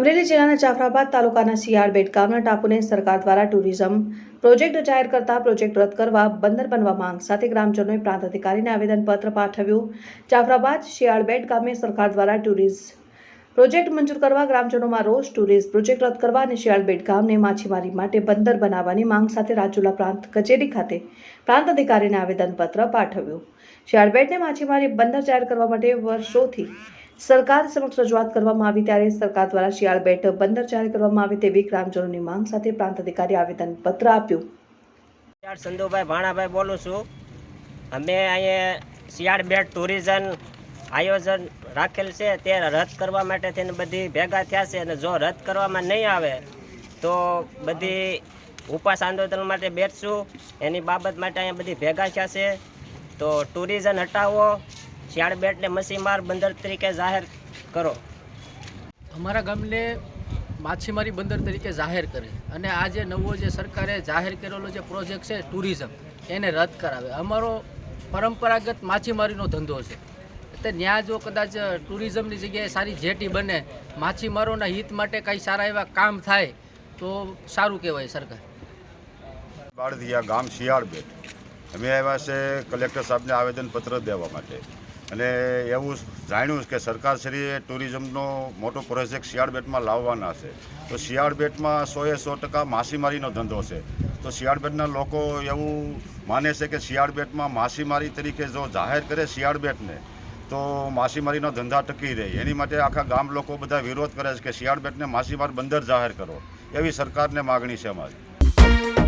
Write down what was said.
અમરેલી જિલ્લાના જાફરાબાદ તાલુકાના સિયાળ બેટ ગામના ટાપુને સરકાર દ્વારા ટુરિઝમ પ્રોજેક્ટ જાહેર કરતા પ્રોજેક્ટ રદ કરવા બંદર બનવા માંગ સાથે ગ્રામજનોએ પ્રાંત અધિકારીને આવેદનપત્ર પાઠવ્યું. જાફરાબાદ શિયાળ બેટ ગામે સરકાર દ્વારા ટુરિઝમ પ્રોજેક્ટ મંજૂર કરવા ગ્રામજનોમાં રોષ ટુરિસ્ટ પ્રોજેક્ટ રદ કરવા અને શિયાળ બેટ ગામને માછીમારી માટે બંદર બનાવવાની માંગ સાથે રાજુલા પ્રાંત કચેરી ખાતે પ્રાંત અધિકારીને આવેદનપત્ર પાઠવ્યું. શિયાળ બેટને માછીમારી બંદર જાહેર કરવા માટે વર્ષોથી સરકાર સમક્ષ રજૂઆત કરવામાં આવી ત્યારે સરકાર દ્વારા શિયાળ બેઠક બંદર જાહેર કરવામાં આવે તેવી ગ્રામજનોની માંગ સાથે પ્રાંત અધિકારી આવેદનપત્ર આપ્યું. સંધુભાઈ ભાણાભાઈ બોલું છું. અમે અહીંયા શિયાળ બેટ ટુરિઝમ આયોજન રાખેલ છે, તે રદ કરવા માટે થઈને બધી ભેગા થયા છે અને જો રદ કરવામાં નહીં આવે તો બધી ઉપવાસ આંદોલન માટે બેઠશું. એની બાબત માટે અહીંયા બધી ભેગા થયા છે. તો ટુરિઝમ હટાવો શિયાળ બેટને મસીમાર બંદર તરીકે જાહેર કરો. અમારા ગામને માછીમારી બંદર તરીકે જાહેર કરે. અને આ જે નવો જે સરકારે જાહેર કરેલો જે પ્રોજેક્ટ છે ટુરિઝમ એને રદ કરાવે. અમારો પરંપરાગત માછીમારીનો ધંધો છે. એટલે ત્યાં જો કદાચ ટુરિઝમની જગ્યાએ સારી જેટી બને માછીમારોના હિત માટે કાંઈ સારા એવા કામ થાય તો સારું કહેવાય સરકાર. બાળદિયા ગામ શિયાળબેટ અમે આવ્યા છે કલેક્ટર સાહેબને આવેદનપત્ર દેવા માટે. અને એવું જાણ્યું કે સરકારશ્રીએ ટુરિઝમનો મોટો પ્રોજેક્ટ શિયાળબેટમાં લાવવાના છે. તો શિયાળબેટમાં સોએ સો ટકા માછીમારીનો ધંધો છે. તો શિયાળબેટના લોકો એવું માને છે કે શિયાળબેટમાં માછીમારી તરીકે જો જાહેર કરે શિયાળબેટને, તો માછીમારીનો ધંધા ટકી રહે. એની માટે આખા ગામ લોકો બધા વિરોધ કરે છે કે શિયાળબેટને માછીમાર બંદર જાહેર કરો. એવી સરકારને માગણી છે અમારી.